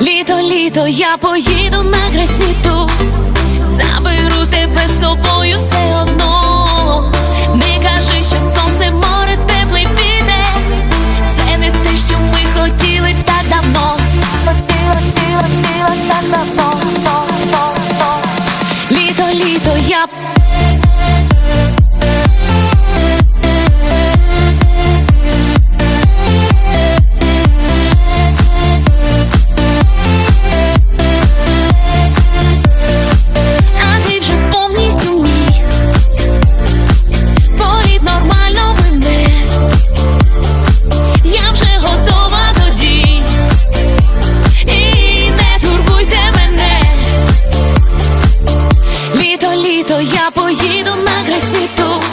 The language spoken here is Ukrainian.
Літо, літо, я поїду на край світу, заберу тебе з собою все одно. Не кажи, що сонце, море, теплий піде. Це не те, що ми хотіли так давно. Хотіла, хотіла, хотіла так давно. їду на красіту.